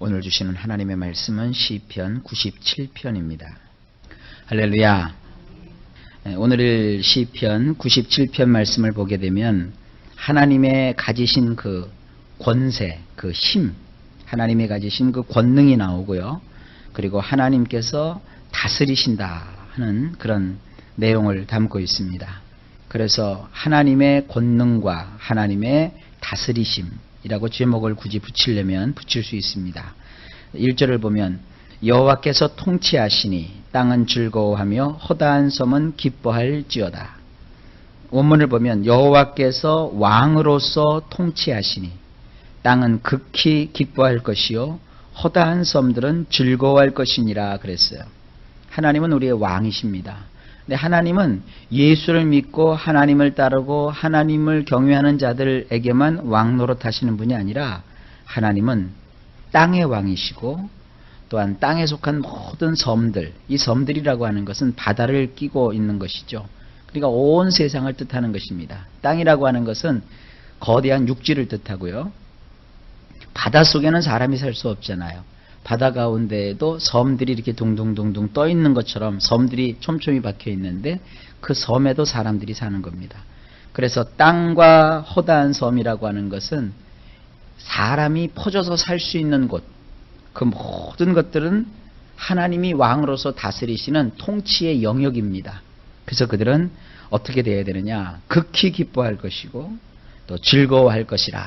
오늘 주시는 하나님의 말씀은 시편 97편입니다. 할렐루야. 예, 오늘 시편 97편 말씀을 보게 되면 하나님의 가지신 그 권세, 그 힘, 하나님의 가지신 그 권능이 나오고요. 그리고 하나님께서 다스리신다 하는 그런 내용을 담고 있습니다. 그래서 하나님의 권능과 하나님의 다스리심 이라고 제목을 굳이 붙이려면 붙일 수 있습니다. 1절을 보면 여호와께서 통치하시니 땅은 즐거워하며 허다한 섬은 기뻐할지어다. 원문을 보면 여호와께서 왕으로서 통치하시니 땅은 극히 기뻐할 것이요 허다한 섬들은 즐거워할 것이니라 그랬어요. 하나님은 우리의 왕이십니다. 근데 하나님은 예수를 믿고 하나님을 따르고 하나님을 경외하는 자들에게만 왕 노릇하시는 분이 아니라 하나님은 땅의 왕이시고 또한 땅에 속한 모든 섬들, 이 섬들이라고 하는 것은 바다를 끼고 있는 것이죠. 그러니까 온 세상을 뜻하는 것입니다. 땅이라고 하는 것은 거대한 육지를 뜻하고요. 바다 속에는 사람이 살 수 없잖아요. 바다 가운데에도 섬들이 이렇게 둥둥둥둥 떠 있는 것처럼 섬들이 촘촘히 박혀 있는데 그 섬에도 사람들이 사는 겁니다. 그래서 땅과 허다한 섬이라고 하는 것은 사람이 퍼져서 살 수 있는 곳, 그 모든 것들은 하나님이 왕으로서 다스리시는 통치의 영역입니다. 그래서 그들은 어떻게 되어야 되느냐? 극히 기뻐할 것이고 또 즐거워할 것이라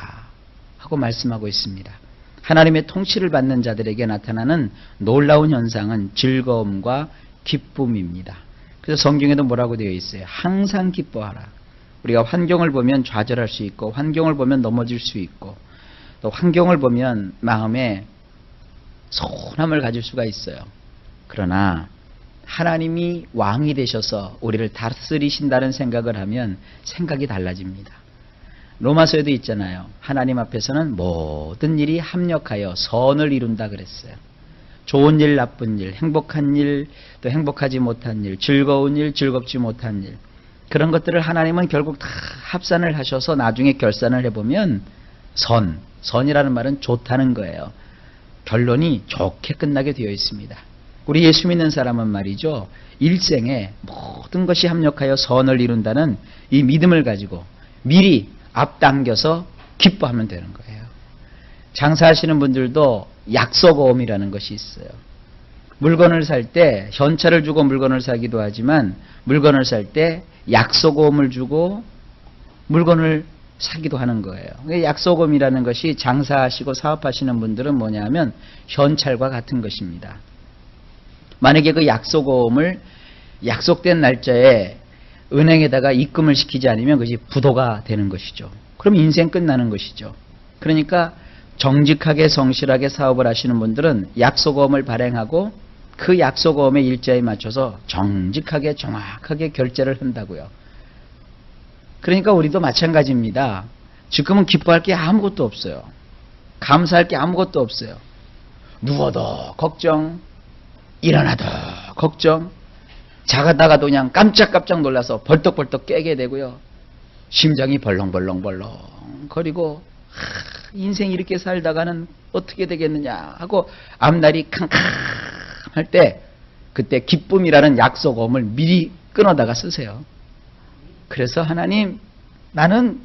하고 말씀하고 있습니다. 하나님의 통치를 받는 자들에게 나타나는 놀라운 현상은 즐거움과 기쁨입니다. 그래서 성경에도 뭐라고 되어 있어요? 항상 기뻐하라. 우리가 환경을 보면 좌절할 수 있고 환경을 보면 넘어질 수 있고 또 환경을 보면 마음에 소원함을 가질 수가 있어요. 그러나 하나님이 왕이 되셔서 우리를 다스리신다는 생각을 하면 생각이 달라집니다. 로마서에도 있잖아요. 하나님 앞에서는 모든 일이 합력하여 선을 이룬다 그랬어요. 좋은 일, 나쁜 일, 행복한 일, 또 행복하지 못한 일, 즐거운 일, 즐겁지 못한 일. 그런 것들을 하나님은 결국 다 합산을 하셔서 나중에 결산을 해보면 선, 선이라는 말은 좋다는 거예요. 결론이 좋게 끝나게 되어 있습니다. 우리 예수 믿는 사람은 말이죠. 일생에 모든 것이 합력하여 선을 이룬다는 이 믿음을 가지고 미리 앞당겨서 기뻐하면 되는 거예요. 장사하시는 분들도 약속어음이라는 것이 있어요. 물건을 살 때 현찰을 주고 물건을 사기도 하지만 물건을 살 때 약속어음을 주고 물건을 사기도 하는 거예요. 약속음이라는 것이 장사하시고 사업하시는 분들은 뭐냐면 현찰과 같은 것입니다. 만약에 그 약속음을 약속된 날짜에 은행에다가 입금을 시키지 않으면 그것이 부도가 되는 것이죠. 그럼 인생 끝나는 것이죠. 그러니까 정직하게 성실하게 사업을 하시는 분들은 약속음을 발행하고 그 약속음의 일자에 맞춰서 정직하게 정확하게 결제를 한다고요. 그러니까 우리도 마찬가지입니다. 지금은 기뻐할 게 아무것도 없어요. 감사할 게 아무것도 없어요. 누워도 걱정, 일어나도 걱정, 자가다가도 그냥 깜짝깜짝 놀라서 벌떡벌떡 깨게 되고요. 심장이 벌렁벌렁벌렁 거리고 인생 이렇게 살다가는 어떻게 되겠느냐 하고 앞날이 캄캄할 때 그때 기쁨이라는 약속음을 미리 끊어다가 쓰세요. 그래서 하나님 나는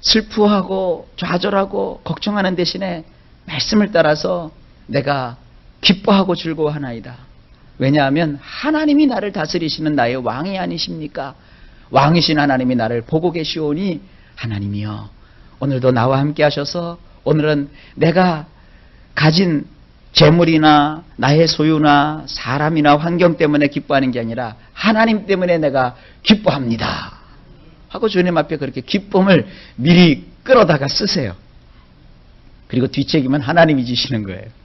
슬프하고 좌절하고 걱정하는 대신에 말씀을 따라서 내가 기뻐하고 즐거워하나이다. 왜냐하면 하나님이 나를 다스리시는 나의 왕이 아니십니까? 왕이신 하나님이 나를 보고 계시오니 하나님이여 오늘도 나와 함께 하셔서 오늘은 내가 가진 재물이나 나의 소유나 사람이나 환경 때문에 기뻐하는 게 아니라 하나님 때문에 내가 기뻐합니다. 하고 주님 앞에 그렇게 기쁨을 미리 끌어다가 쓰세요. 그리고 뒷책임은 하나님이 지시는 거예요.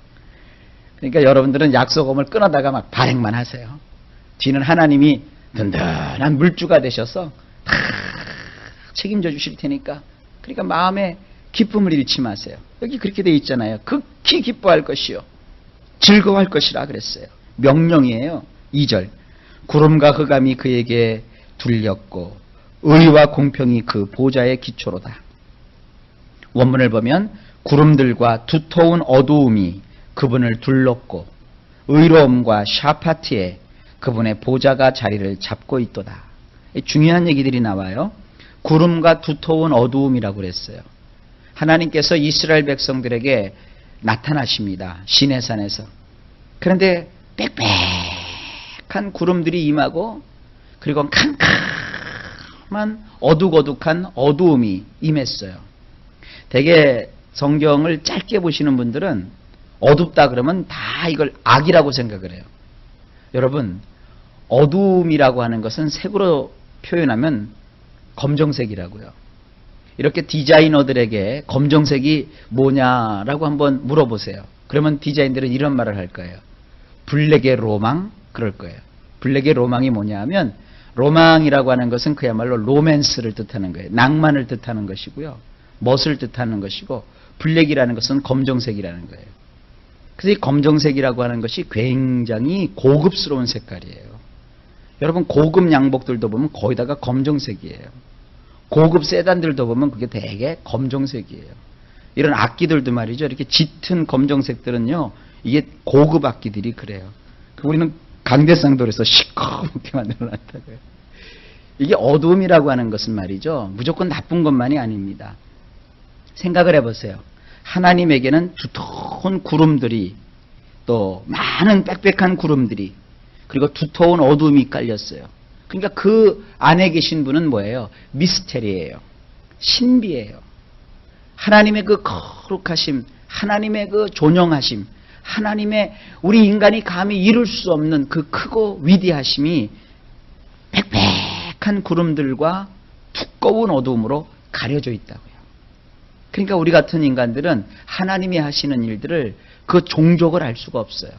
그러니까 여러분들은 약속음을 끊어다가 막 발행만 하세요. 뒤는 하나님이 든든한 물주가 되셔서 다 책임져 주실 테니까. 그러니까 마음에 기쁨을 잃지 마세요. 여기 그렇게 되어 있잖아요. 극히 기뻐할 것이요. 즐거워할 것이라 그랬어요. 명령이에요. 2절. 구름과 흑암이 그에게 둘렸고 의와 공평이 그 보좌의 기초로다. 원문을 보면 구름들과 두터운 어두움이 그분을 둘렀고 의로움과 샤파트에 그분의 보좌가 자리를 잡고 있도다. 중요한 얘기들이 나와요. 구름과 두터운 어두움이라고 그랬어요. 하나님께서 이스라엘 백성들에게 나타나십니다. 시내산에서. 그런데 빽빽한 구름들이 임하고 그리고 캄캄한 어둑어둑한 어두움이 임했어요. 대개 성경을 짧게 보시는 분들은 어둡다 그러면 다 이걸 악이라고 생각을 해요. 여러분, 어두움이라고 하는 것은 색으로 표현하면 검정색이라고요. 이렇게 디자이너들에게 검정색이 뭐냐라고 한번 물어보세요. 그러면 디자인들은 이런 말을 할 거예요. 블랙의 로망? 그럴 거예요. 블랙의 로망이 뭐냐 하면 로망이라고 하는 것은 그야말로 로맨스를 뜻하는 거예요. 낭만을 뜻하는 것이고요. 멋을 뜻하는 것이고 블랙이라는 것은 검정색이라는 거예요. 그래서 이 검정색이라고 하는 것이 굉장히 고급스러운 색깔이에요. 여러분 고급 양복들도 보면 거의 다가 검정색이에요. 고급 세단들도 보면 그게 대개 검정색이에요. 이런 악기들도 말이죠. 이렇게 짙은 검정색들은요. 이게 고급 악기들이 그래요. 우리는 강대상도에서 시커멓게 만들어놨다고요. 이게 어두움이라고 하는 것은 말이죠. 무조건 나쁜 것만이 아닙니다. 생각을 해보세요. 하나님에게는 두터운 구름들이 또 많은 빽빽한 구름들이 그리고 두터운 어둠이 깔렸어요. 그러니까 그 안에 계신 분은 뭐예요? 미스테리예요. 신비예요. 하나님의 그 거룩하심, 하나님의 그 존영하심, 하나님의 우리 인간이 감히 이룰 수 없는 그 크고 위대하심이 빽빽한 구름들과 두꺼운 어둠으로 가려져 있다고요. 그러니까 우리 같은 인간들은 하나님이 하시는 일들을 그 종족을 알 수가 없어요.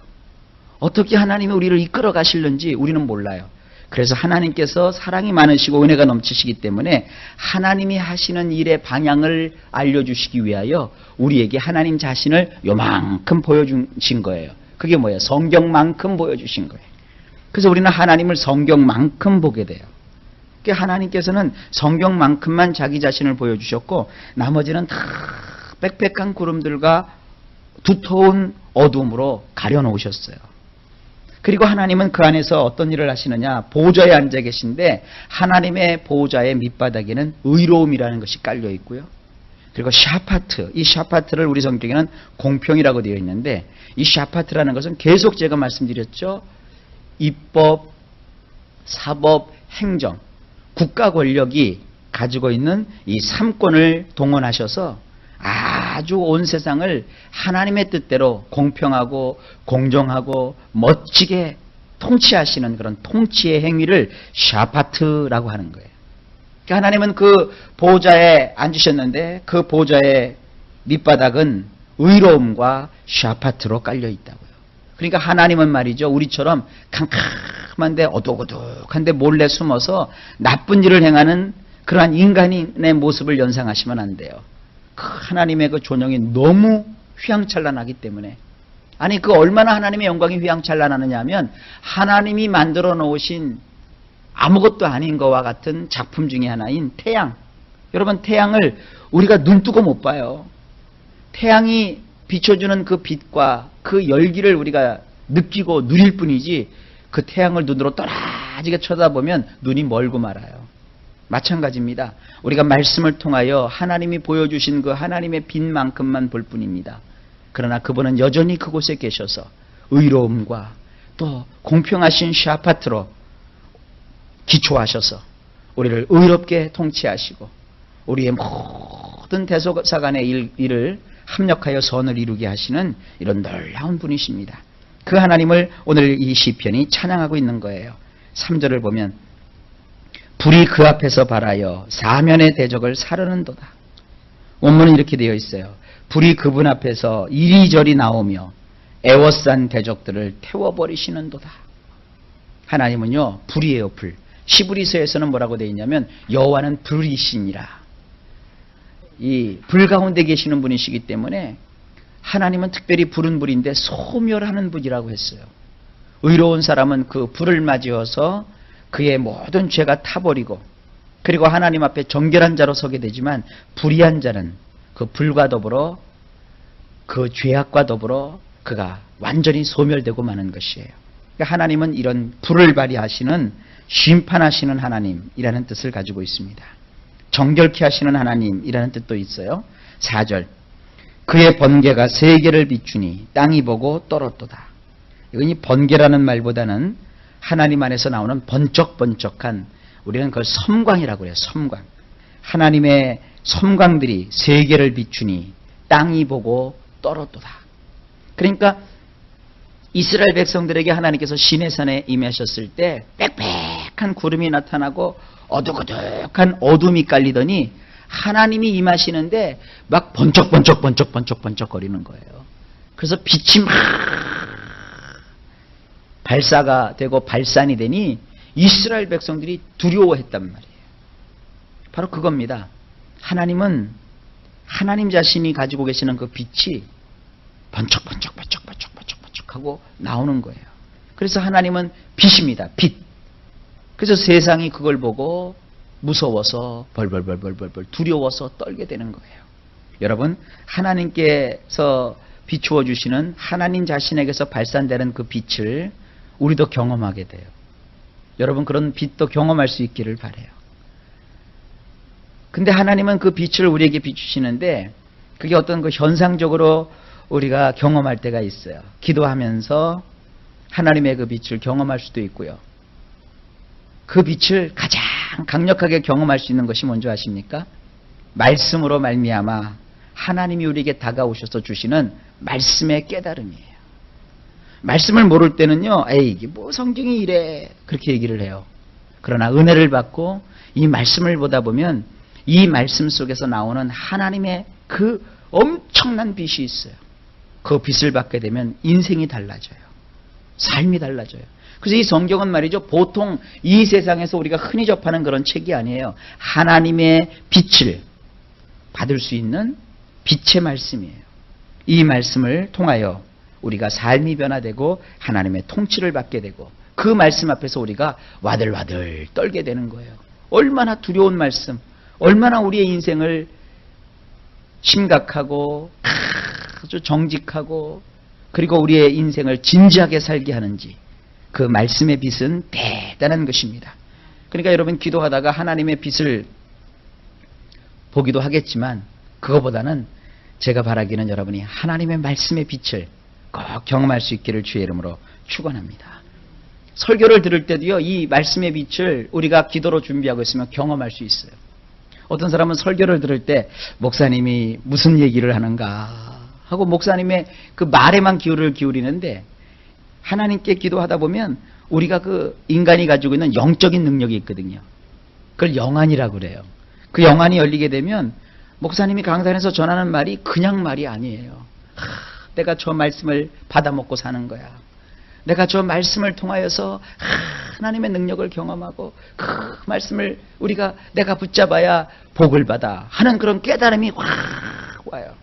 어떻게 하나님이 우리를 이끌어 가실는지 우리는 몰라요. 그래서 하나님께서 사랑이 많으시고 은혜가 넘치시기 때문에 하나님이 하시는 일의 방향을 알려주시기 위하여 우리에게 하나님 자신을 요만큼 보여주신 거예요. 그게 뭐예요? 성경만큼 보여주신 거예요. 그래서 우리는 하나님을 성경만큼 보게 돼요. 하나님께서는 성경만큼만 자기 자신을 보여주셨고 나머지는 다 빽빽한 구름들과 두터운 어둠으로 가려놓으셨어요. 그리고 하나님은 그 안에서 어떤 일을 하시느냐 보좌에 앉아 계신데 하나님의 보좌의 밑바닥에는 의로움이라는 것이 깔려 있고요. 그리고 샤파트, 이 샤파트를 우리 성경에는 공평이라고 되어 있는데 이 샤파트라는 것은 계속 제가 말씀드렸죠. 입법, 사법, 행정, 국가 권력이 가지고 있는 이 삼권을 동원하셔서 아주 온 세상을 하나님의 뜻대로 공평하고 공정하고 멋지게 통치하시는 그런 통치의 행위를 샤파트라고 하는 거예요. 그러니까 하나님은 그 보좌에 앉으셨는데 그 보좌의 밑바닥은 의로움과 샤파트로 깔려 있다고요. 그러니까 하나님은 말이죠. 우리처럼 캄캄한데 어둑어둑한데 몰래 숨어서 나쁜 일을 행하는 그러한 인간의 모습을 연상하시면 안 돼요. 그 하나님의 그 존영이 너무 휘황찬란하기 때문에 아니 그 얼마나 하나님의 영광이 휘황찬란하느냐 하면 하나님이 만들어 놓으신 아무것도 아닌 것과 같은 작품 중의 하나인 태양 여러분 태양을 우리가 눈 뜨고 못 봐요 태양이 비춰주는 그 빛과 그 열기를 우리가 느끼고 누릴 뿐이지 그 태양을 눈으로 떠나지게 쳐다보면 눈이 멀고 말아요 마찬가지입니다. 우리가 말씀을 통하여 하나님이 보여주신 그 하나님의 빛만큼만 볼 뿐입니다. 그러나 그분은 여전히 그곳에 계셔서 의로움과 또 공평하신 샤파트로 기초하셔서 우리를 의롭게 통치하시고 우리의 모든 대소사간의 일, 일을 합력하여 선을 이루게 하시는 이런 놀라운 분이십니다. 그 하나님을 오늘 이 시편이 찬양하고 있는 거예요. 3절을 보면 불이 그 앞에서 발하여 사면의 대적을 사르는도다. 원문은 이렇게 되어 있어요. 불이 그분 앞에서 이리저리 나오며 애워싼 대적들을 태워버리시는도다. 하나님은요 불이에요 불. 시브리서에서는 뭐라고 되어 있냐면 여호와는 불이시니라. 이 불 가운데 계시는 분이시기 때문에 하나님은 특별히 불은 불인데 소멸하는 불이라고 했어요. 의로운 사람은 그 불을 맞이어서 그의 모든 죄가 타버리고 그리고 하나님 앞에 정결한 자로 서게 되지만 불의한 자는 그 불과 더불어 그 죄악과 더불어 그가 완전히 소멸되고 마는 것이에요. 그러니까 하나님은 이런 불을 발휘하시는 심판하시는 하나님이라는 뜻을 가지고 있습니다. 정결케 하시는 하나님이라는 뜻도 있어요. 4절 그의 번개가 세계를 비추니 땅이 보고 떨었도다. 이건 이 번개라는 말보다는 하나님 안에서 나오는 번쩍번쩍한 우리는 그걸 섬광이라고 해요. 섬광. 하나님의 섬광들이 세계를 비추니 땅이 보고 떨었도다. 그러니까 이스라엘 백성들에게 하나님께서 시내산에 임하셨을 때 빽빽 한 구름이 나타나고 어둑어둑한 어둠이 깔리더니 하나님이 임하시는데 막 번쩍번쩍 번쩍 번쩍 번쩍 거리는 거예요. 그래서 빛이 막 발사가 되고 발산이 되니 이스라엘 백성들이 두려워했단 말이에요. 바로 그겁니다. 하나님은 하나님 자신이 가지고 계시는 그 빛이 번쩍번쩍 번쩍 번쩍 번쩍 번쩍 하고 나오는 거예요. 그래서 하나님은 빛입니다. 빛. 그래서 세상이 그걸 보고 무서워서 벌벌벌벌벌벌 두려워서 떨게 되는 거예요. 여러분 하나님께서 비추어 주시는 하나님 자신에게서 발산되는 그 빛을 우리도 경험하게 돼요. 여러분 그런 빛도 경험할 수 있기를 바래요. 근데 하나님은 그 빛을 우리에게 비추시는데 그게 어떤 그 현상적으로 우리가 경험할 때가 있어요. 기도하면서 하나님의 그 빛을 경험할 수도 있고요. 그 빛을 가장 강력하게 경험할 수 있는 것이 뭔지 아십니까? 말씀으로 말미암아 하나님이 우리에게 다가오셔서 주시는 말씀의 깨달음이에요. 말씀을 모를 때는요, 에이, 이게 뭐 성경이 이래. 그렇게 얘기를 해요. 그러나 은혜를 받고 이 말씀을 보다 보면 이 말씀 속에서 나오는 하나님의 그 엄청난 빛이 있어요. 그 빛을 받게 되면 인생이 달라져요. 삶이 달라져요. 그래서 이 성경은 말이죠. 보통 이 세상에서 우리가 흔히 접하는 그런 책이 아니에요. 하나님의 빛을 받을 수 있는 빛의 말씀이에요. 이 말씀을 통하여 우리가 삶이 변화되고 하나님의 통치를 받게 되고 그 말씀 앞에서 우리가 와들와들 떨게 되는 거예요. 얼마나 두려운 말씀, 얼마나 우리의 인생을 심각하고 아주 정직하고 그리고 우리의 인생을 진지하게 살게 하는지 그 말씀의 빛은 대단한 것입니다. 그러니까 여러분 기도하다가 하나님의 빛을 보기도 하겠지만 그거보다는 제가 바라기는 여러분이 하나님의 말씀의 빛을 꼭 경험할 수 있기를 주의 이름으로 축원합니다. 설교를 들을 때도요 이 말씀의 빛을 우리가 기도로 준비하고 있으면 경험할 수 있어요. 어떤 사람은 설교를 들을 때 목사님이 무슨 얘기를 하는가 하고 목사님의 그 말에만 기울을 기울이는데 하나님께 기도하다 보면 우리가 그 인간이 가지고 있는 영적인 능력이 있거든요. 그걸 영안이라고 그래요. 그 영안이 열리게 되면 목사님이 강단에서 전하는 말이 그냥 말이 아니에요. 하, 내가 저 말씀을 받아먹고 사는 거야. 내가 저 말씀을 통하여서 하나님의 능력을 경험하고 그 말씀을 우리가 내가 붙잡아야 복을 받아 하는 그런 깨달음이 확 와요.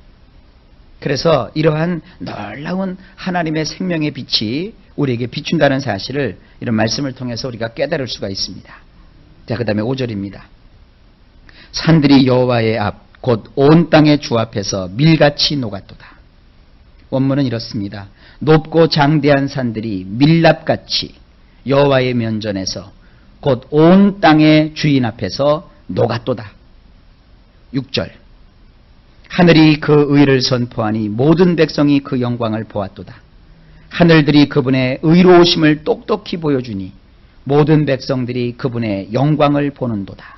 그래서 이러한 놀라운 하나님의 생명의 빛이 우리에게 비춘다는 사실을 이런 말씀을 통해서 우리가 깨달을 수가 있습니다. 자, 그 다음에 5절입니다. 산들이 여호와의 앞, 곧 온 땅의 주 앞에서 밀같이 녹았도다. 원문은 이렇습니다. 높고 장대한 산들이 밀랍같이 여호와의 면전에서 곧 온 땅의 주인 앞에서 녹았도다. 6절. 하늘이 그 의를 선포하니 모든 백성이 그 영광을 보았도다. 하늘들이 그분의 의로우심을 똑똑히 보여주니 모든 백성들이 그분의 영광을 보는도다.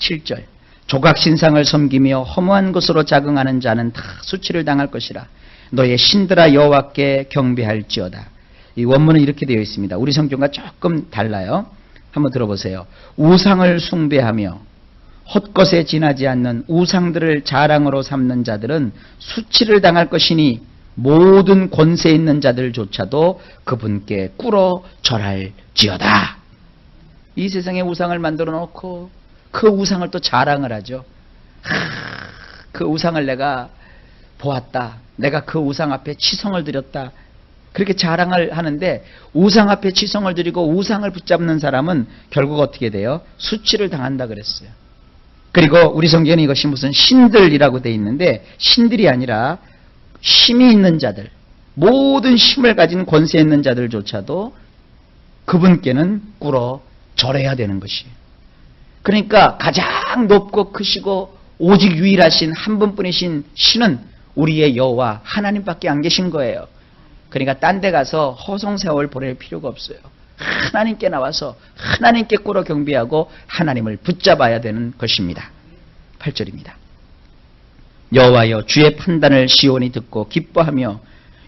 7절. 조각신상을 섬기며 허무한 것으로 자긍하는 자는 다 수치를 당할 것이라. 너의 신들아 여호와께 경배할지어다. 이 원문은 이렇게 되어 있습니다. 우리 성경과 조금 달라요. 한번 들어보세요. 우상을 숭배하며 헛것에 지나지 않는 우상들을 자랑으로 삼는 자들은 수치를 당할 것이니 모든 권세 있는 자들조차도 그분께 꿇어 절할지어다. 이 세상에 우상을 만들어 놓고 그 우상을 또 자랑을 하죠. 하, 그 우상을 내가 보았다. 내가 그 우상 앞에 치성을 드렸다. 그렇게 자랑을 하는데 우상 앞에 치성을 드리고 우상을 붙잡는 사람은 결국 어떻게 돼요? 수치를 당한다 그랬어요. 그리고 우리 성경에 이것이 무슨 신들이라고 돼 있는데 신들이 아니라 힘이 있는 자들, 모든 힘을 가진 권세 있는 자들조차도 그분께는 꿇어 절해야 되는 것이에요. 그러니까 가장 높고 크시고 오직 유일하신 한 분뿐이신 신은 우리의 여호와 하나님밖에 안 계신 거예요. 그러니까 딴 데 가서 허송세월 보낼 필요가 없어요. 하나님께 나와서 하나님께 꿇어 경배하고 하나님을 붙잡아야 되는 것입니다. 8절입니다. 여호와여 주의 판단을 시온이 듣고 기뻐하며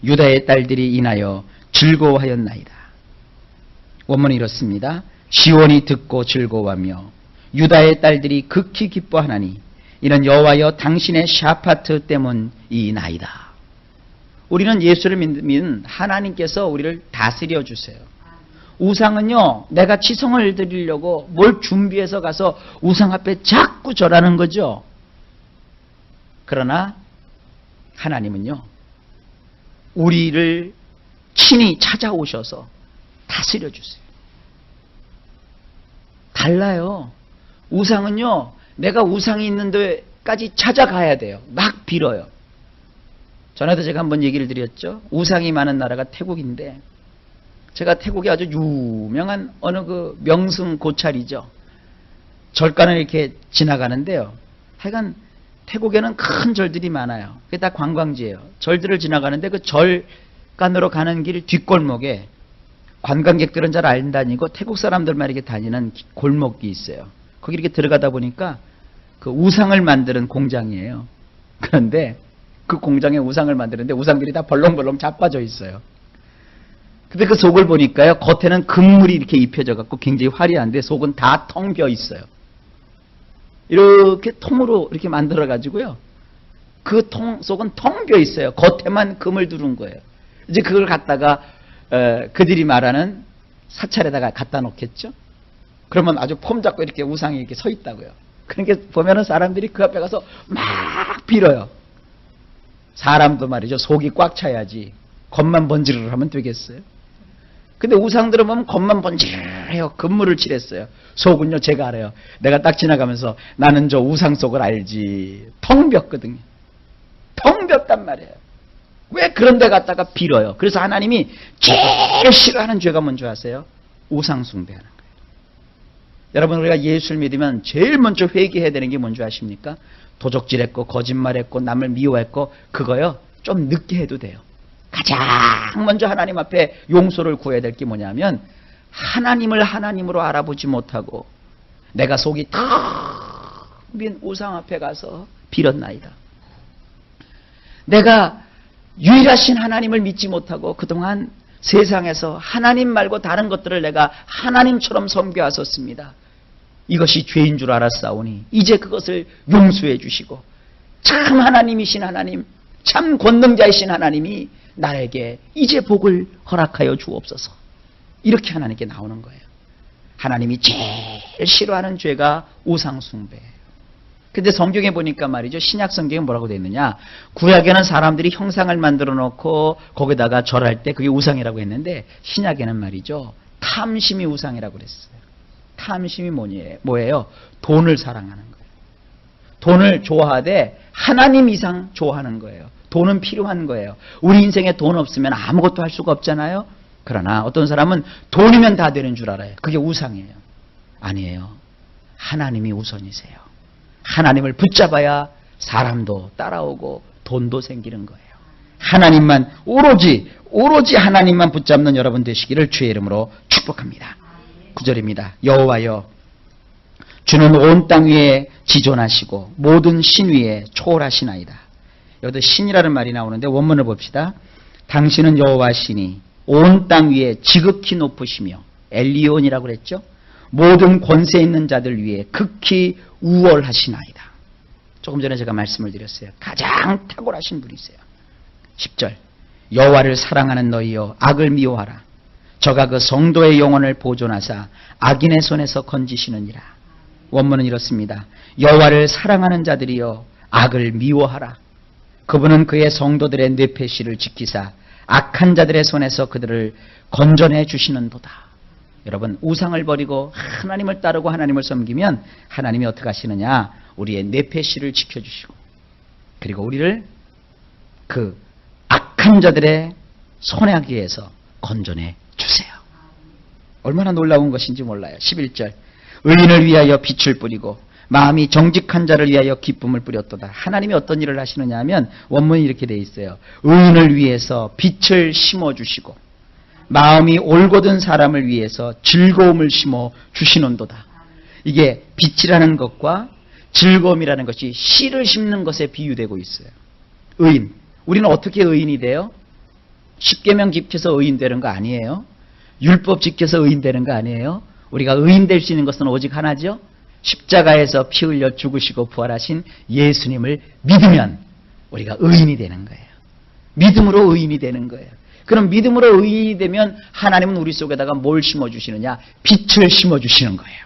유다의 딸들이 인하여 즐거워하였나이다. 원문이 이렇습니다. 시온이 듣고 즐거워하며 유다의 딸들이 극히 기뻐하나니 이는 여호와여 당신의 샤파트 때문이나이다. 우리는 예수를 믿는 하나님께서 우리를 다스려 주세요. 우상은요, 내가 치성을 드리려고 뭘 준비해서 가서 우상 앞에 자꾸 절하는 거죠. 그러나 하나님은요, 우리를 친히 찾아오셔서 다스려 주세요. 달라요. 우상은요, 내가 우상이 있는 데까지 찾아가야 돼요. 막 빌어요. 전에도 제가 한번 얘기를 드렸죠. 우상이 많은 나라가 태국인데, 제가 태국에 아주 유명한 어느 그 명승 고찰이죠. 절간을 이렇게 지나가는데요. 하여간 태국에는 큰 절들이 많아요. 그게 다 관광지예요. 절들을 지나가는데 그 절간으로 가는 길 뒷골목에 관광객들은 잘 안 다니고 태국 사람들만 이렇게 다니는 골목이 있어요. 거기 이렇게 들어가다 보니까 그 우상을 만드는 공장이에요. 그런데 그 공장에 우상을 만드는데 우상들이 다 벌렁벌렁 자빠져 있어요. 근데 그 속을 보니까요, 겉에는 금물이 이렇게 입혀져 갖고 굉장히 화려한데 속은 다 텅 비어 있어요. 이렇게 통으로 이렇게 만들어 가지고요. 그 통 속은 텅 비어 있어요. 겉에만 금을 두른 거예요. 이제 그걸 갖다가 어, 그들이 말하는 사찰에다가 갖다 놓겠죠. 그러면 아주 폼 잡고 이렇게 우상이 이렇게 서 있다고요. 그러니까 보면은 사람들이 그 앞에 가서 막 빌어요. 사람도 말이죠. 속이 꽉 차야지. 겉만 번지르르 하면 되겠어요. 근데 우상들은 보면 겉만 번지르르해요. 금물을 칠했어요. 속은요, 제가 알아요. 내가 딱 지나가면서 나는 저 우상 속을 알지. 텅 비었거든요. 텅 비었단 말이에요. 왜 그런 데 갔다가 빌어요? 그래서 하나님이 제일 싫어하는 죄가 뭔지 아세요? 우상숭배하는 거예요. 여러분, 우리가 예수를 믿으면 제일 먼저 회개해야 되는 게 뭔지 아십니까? 도적질했고, 거짓말했고, 남을 미워했고, 그거요, 좀 늦게 해도 돼요. 가장 먼저 하나님 앞에 용서를 구해야 될 게 뭐냐면, 하나님을 하나님으로 알아보지 못하고, 내가 속이 텅빈 우상 앞에 가서 빌었나이다. 내가 유일하신 하나님을 믿지 못하고 그동안 세상에서 하나님 말고 다른 것들을 내가 하나님처럼 섬겨왔었습니다. 이것이 죄인 줄 알았사오니 이제 그것을 용서해 주시고 참 하나님이신 하나님, 참 권능자이신 하나님이 나에게 이제 복을 허락하여 주옵소서. 이렇게 하나님께 나오는 거예요. 하나님이 제일 싫어하는 죄가 우상숭배예요. 근데 성경에 보니까 말이죠. 신약 성경에 뭐라고 되어 있느냐. 구약에는 사람들이 형상을 만들어 놓고 거기다가 절할 때 그게 우상이라고 했는데 신약에는 말이죠. 탐심이 우상이라고 그랬어요. 탐심이 뭐예요? 뭐예요? 돈을 사랑하는 거예요. 돈을 좋아하되 하나님 이상 좋아하는 거예요. 돈은 필요한 거예요. 우리 인생에 돈 없으면 아무것도 할 수가 없잖아요. 그러나 어떤 사람은 돈이면 다 되는 줄 알아요. 그게 우상이에요. 아니에요. 하나님이 우선이세요. 하나님을 붙잡아야 사람도 따라오고 돈도 생기는 거예요. 하나님만 오로지 오로지 하나님만 붙잡는 여러분 되시기를 주의 이름으로 축복합니다. 9절입니다. 여호와여 주는 온 땅 위에 지존하시고 모든 신 위에 초월하시나이다. 여기도 신이라는 말이 나오는데 원문을 봅시다. 당신은 여호와 신이 온 땅 위에 지극히 높으시며 엘리온이라고 그랬죠. 모든 권세 있는 자들 위에 극히 우월하시나이다. 조금 전에 제가 말씀을 드렸어요. 가장 탁월하신 분이세요. 10절 여호와를 사랑하는 너희여 악을 미워하라. 저가 그 성도의 영혼을 보존하사 악인의 손에서 건지시느니라. 원문은 이렇습니다. 여호와를 사랑하는 자들이여 악을 미워하라. 그분은 그의 성도들의 뇌폐시를 지키사 악한 자들의 손에서 그들을 건져내 주시는도다. 여러분 우상을 버리고 하나님을 따르고 하나님을 섬기면 하나님이 어떻게 하시느냐? 우리의 뇌폐시를 지켜주시고 그리고 우리를 그 악한 자들의 손해하기위해서 건져내 주세요. 얼마나 놀라운 것인지 몰라요. 11절. 의인을 위하여 빛을 뿌리고 마음이 정직한 자를 위하여 기쁨을 뿌렸도다. 하나님이 어떤 일을 하시느냐 하면 원문이 이렇게 돼 있어요. 의인을 위해서 빛을 심어 주시고 마음이 올곧은 사람을 위해서 즐거움을 심어 주시는도다. 이게 빛이라는 것과 즐거움이라는 것이 씨를 심는 것에 비유되고 있어요. 의인. 우리는 어떻게 의인이 돼요? 십계명 지켜서 의인 되는 거 아니에요? 율법 지켜서 의인 되는 거 아니에요? 우리가 의인 될 수 있는 것은 오직 하나죠. 십자가에서 피 흘려 죽으시고 부활하신 예수님을 믿으면 우리가 의인이 되는 거예요. 믿음으로 의인이 되는 거예요. 그럼 믿음으로 의인이 되면 하나님은 우리 속에다가 뭘 심어 주시느냐? 빛을 심어 주시는 거예요.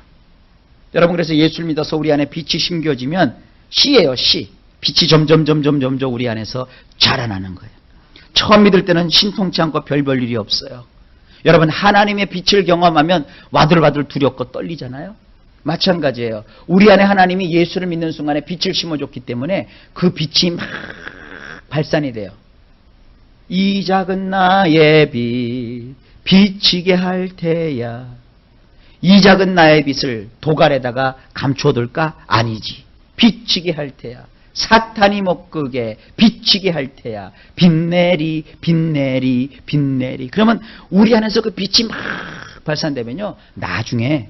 여러분 그래서 예수를 믿어서 우리 안에 빛이 심겨지면 씨예요, 씨. 빛이 점점 점점 점점 우리 안에서 자라나는 거예요. 처음 믿을 때는 신통치 않고 별 볼 일이 없어요. 여러분 하나님의 빛을 경험하면 와들와들 두렵고 떨리잖아요. 마찬가지예요. 우리 안에 하나님이 예수를 믿는 순간에 빛을 심어줬기 때문에 그 빛이 막 발산이 돼요. 이 작은 나의 빛 비치게 할 테야. 이 작은 나의 빛을 도갈에다가 감춰둘까? 아니지. 비치게 할 테야. 사탄이 못 끄게 비치게 할 테야. 빛내리, 빛내리, 빛내리. 그러면 우리 안에서 그 빛이 막 발산되면요. 나중에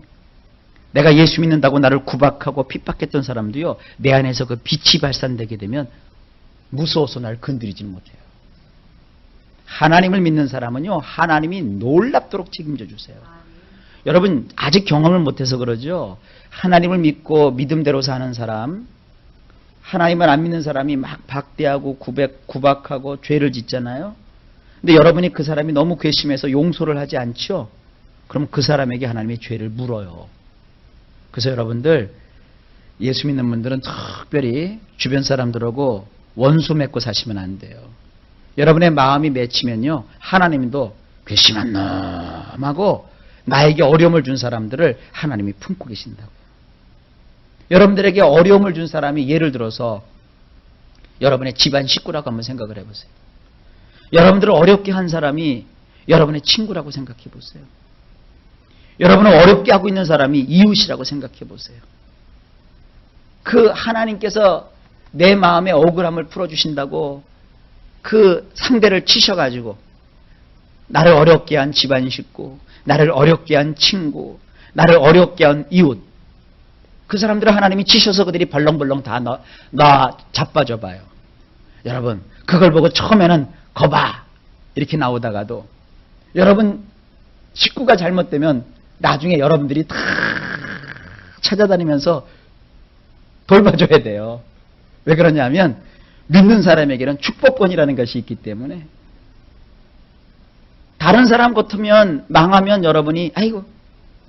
내가 예수 믿는다고 나를 구박하고 핍박했던 사람도요. 내 안에서 그 빛이 발산되게 되면 무서워서 날 건드리지 못해요. 하나님을 믿는 사람은요. 하나님이 놀랍도록 책임져 주세요. 여러분 아직 경험을 못해서 그러죠. 하나님을 믿고 믿음대로 사는 사람, 하나님을 안 믿는 사람이 막 박대하고 구백, 구박하고 죄를 짓잖아요. 근데 여러분이 그 사람이 너무 괘씸해서 용서를 하지 않죠. 그럼 그 사람에게 하나님이 죄를 물어요. 그래서 여러분들 예수 믿는 분들은 특별히 주변 사람들하고 원수 맺고 사시면 안 돼요. 여러분의 마음이 맺히면요. 하나님도 괘씸한 놈하고 나에게 어려움을 준 사람들을 하나님이 품고 계신다고. 여러분들에게 어려움을 준 사람이 예를 들어서 여러분의 집안 식구라고 한번 생각을 해보세요. 여러분들을 어렵게 한 사람이 여러분의 친구라고 생각해 보세요. 여러분을 어렵게 하고 있는 사람이 이웃이라고 생각해 보세요. 그 하나님께서 내 마음의 억울함을 풀어주신다고 그 상대를 치셔가지고 나를 어렵게 한 집안 식구, 나를 어렵게 한 친구, 나를 어렵게 한 이웃, 그 사람들을 하나님이 치셔서 그들이 벌렁벌렁 다 나, 나 자빠져 봐요. 여러분, 그걸 보고 처음에는 거봐! 이렇게 나오다가도 여러분 식구가 잘못되면 나중에 여러분들이 다 찾아다니면서 돌봐줘야 돼요. 왜 그러냐면 믿는 사람에게는 축복권이라는 것이 있기 때문에 다른 사람 같으면 망하면 여러분이 아이고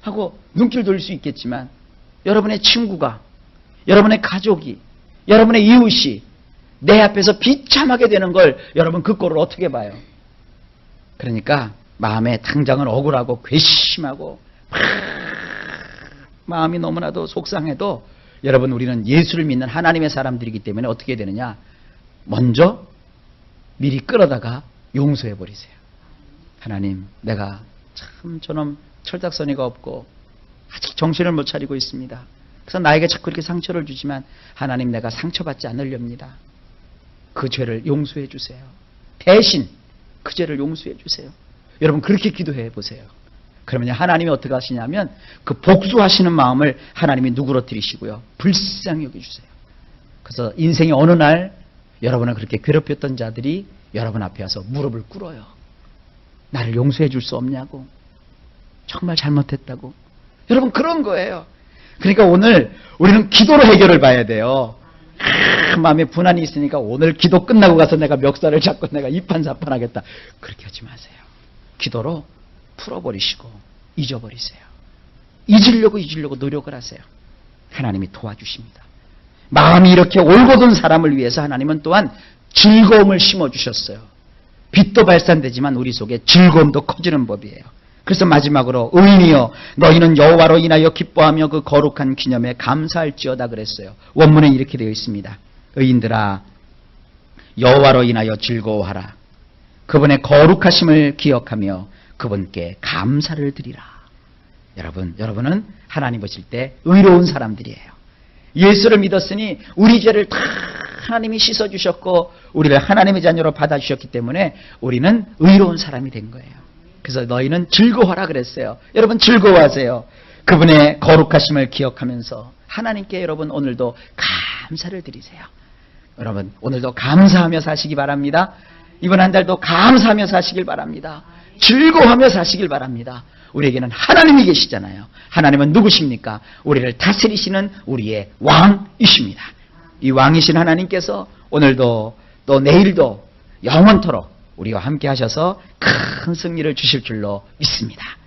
하고 눈길 돌릴 수 있겠지만 여러분의 친구가 여러분의 가족이 여러분의 이웃이 내 앞에서 비참하게 되는 걸 여러분 그 꼴을 어떻게 봐요? 그러니까 마음에 당장은 억울하고 괘씸하고 마음이 너무나도 속상해도 여러분 우리는 예수를 믿는 하나님의 사람들이기 때문에 어떻게 되느냐? 먼저 미리 끌어다가 용서해 버리세요. 하나님, 내가 참 저놈 철딱서니가 없고 아직 정신을 못 차리고 있습니다. 그래서 나에게 자꾸 이렇게 상처를 주지만 하나님 내가 상처받지 않으렵니다. 그 죄를 용서해 주세요. 대신 그 죄를 용서해 주세요. 여러분 그렇게 기도해 보세요. 그러면 하나님이 어떻게 하시냐면 그 복수하시는 마음을 하나님이 누그러뜨리시고요. 불쌍히 여겨주세요. 그래서 인생의 어느 날 여러분을 그렇게 괴롭혔던 자들이 여러분 앞에 와서 무릎을 꿇어요. 나를 용서해 줄 수 없냐고. 정말 잘못했다고. 여러분 그런 거예요. 그러니까 오늘 우리는 기도로 해결을 봐야 돼요. 아, 마음에 분한이 있으니까 오늘 기도 끝나고 가서 내가 멱살을 잡고 내가 이판사판 하겠다. 그렇게 하지 마세요. 기도로 풀어버리시고 잊어버리세요. 잊으려고 잊으려고 노력을 하세요. 하나님이 도와주십니다. 마음이 이렇게 올곧은 사람을 위해서 하나님은 또한 즐거움을 심어주셨어요. 빛도 발산되지만 우리 속에 즐거움도 커지는 법이에요. 그래서 마지막으로 의인이여 너희는 여호와로 인하여 기뻐하며 그 거룩한 기념에 감사할지어다 그랬어요. 원문에 이렇게 되어 있습니다. 의인들아 여호와로 인하여 즐거워하라. 그분의 거룩하심을 기억하며 그분께 감사를 드리라. 여러분, 여러분은 하나님 보실 때 의로운 사람들이에요. 예수를 믿었으니 우리 죄를 다 하나님이 씻어주셨고 우리를 하나님의 자녀로 받아주셨기 때문에 우리는 의로운 사람이 된 거예요. 그래서 너희는 즐거워하라 그랬어요. 여러분 즐거워하세요. 그분의 거룩하심을 기억하면서 하나님께 여러분 오늘도 감사를 드리세요. 여러분 오늘도 감사하며 사시기 바랍니다. 이번 한 달도 감사하며 사시길 바랍니다. 즐거워하며 사시길 바랍니다. 우리에게는 하나님이 계시잖아요. 하나님은 누구십니까? 우리를 다스리시는 우리의 왕이십니다. 이 왕이신 하나님께서 오늘도 또 내일도 영원토록 우리와 함께 하셔서 큰 승리를 주실 줄로 믿습니다.